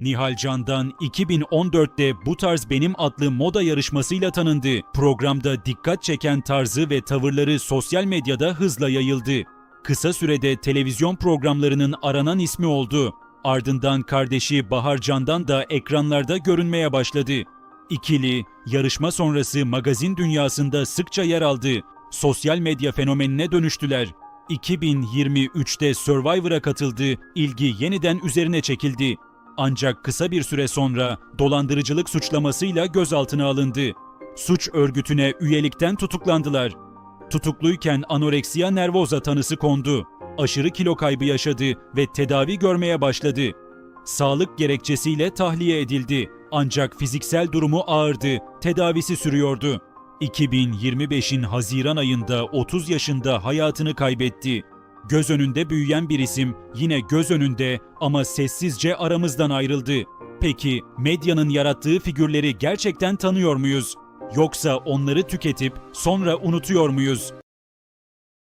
Nihal Can'dan 2014'te Bu Tarz Benim adlı moda yarışmasıyla tanındı. Programda dikkat çeken tarzı ve tavırları sosyal medyada hızla yayıldı. Kısa sürede televizyon programlarının aranan ismi oldu. Ardından kardeşi Bahar Can'dan da ekranlarda görünmeye başladı. İkili, yarışma sonrası magazin dünyasında sıkça yer aldı. Sosyal medya fenomenine dönüştüler. 2023'te Survivor'a katıldı, ilgi yeniden üzerine çekildi. Ancak kısa bir süre sonra dolandırıcılık suçlamasıyla gözaltına alındı. Suç örgütüne üyelikten tutuklandılar. Tutukluyken anoreksiya nervoza tanısı kondu. Aşırı kilo kaybı yaşadı ve tedavi görmeye başladı. Sağlık gerekçesiyle tahliye edildi. Ancak fiziksel durumu ağırdı, tedavisi sürüyordu. 2025'in Haziran ayında 30 yaşında hayatını kaybetti. Göz önünde büyüyen bir isim yine göz önünde ama sessizce aramızdan ayrıldı. Peki medyanın yarattığı figürleri gerçekten tanıyor muyuz? Yoksa onları tüketip sonra unutuyor muyuz?